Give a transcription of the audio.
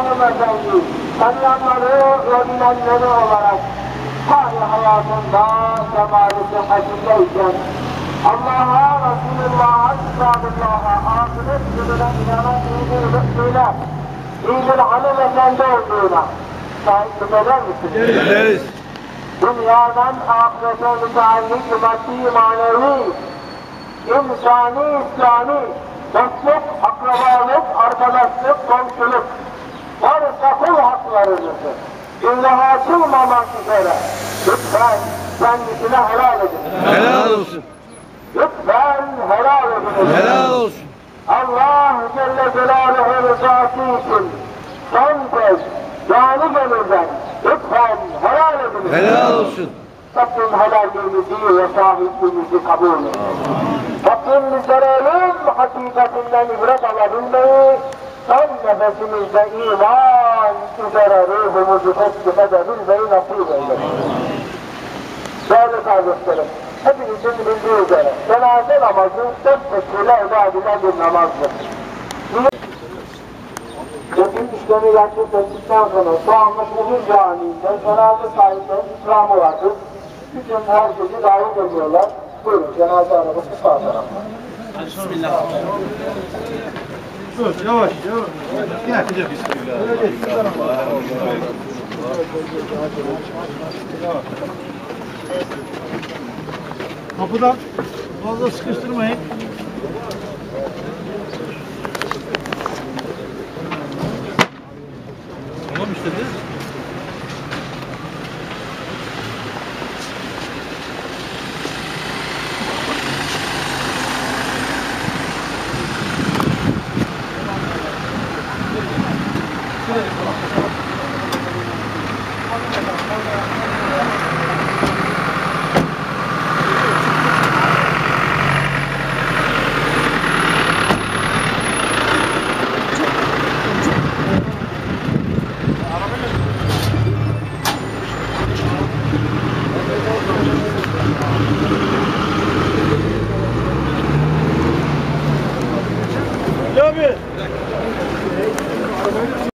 hanımefendi, tanıyanları ve bilenleri olarak hali hayatında cemali sıhhatindeyken Allah'a, Resulullah'a, Kitabullah'a, ahiret gününe inanan iyi bir müminler, iyi bir hanımefendi olduğuna sahip eder misiniz? Ederiz. Dünyadan ahirete müteallik maddi manevi, insani, İslami, dostluk, akrabalık, arkadaşlık, komşuluk, varsa kul haklarınızı günaha açılmamak üzere lütfen kendisine helal edin. Helal olsun. Lütfen helal edin. Helal olsun. Allah Celle Celaluhu rızası için son kez canı gönülden lütfen helal edin. Helal olsun. Rabbim helalliğimizi ve sahipliğimizi kabul et. Rabbim bizlere ölüm hakikatinden ibret alabilmeyi, son nefesimizde iman üzere ruhumuzu teslim edebilmeyi nasip eylesin. Değerli kardeşlerim, hepinizin bildiği üzere cenaze namazı dört tekbirle eda edilen bir namazdır. Bütün işlemi gerçekleştikten sonra şu anda bugün camiinde cenaze sahiplerinin ikramı vardır. Bütün herkesi davet ediyorlar. Buyurun cenaze arabası sağ tarafta. Dur yavaş yavaş. Gel. Kapıdan fazla sıkıştırmayın. Abi.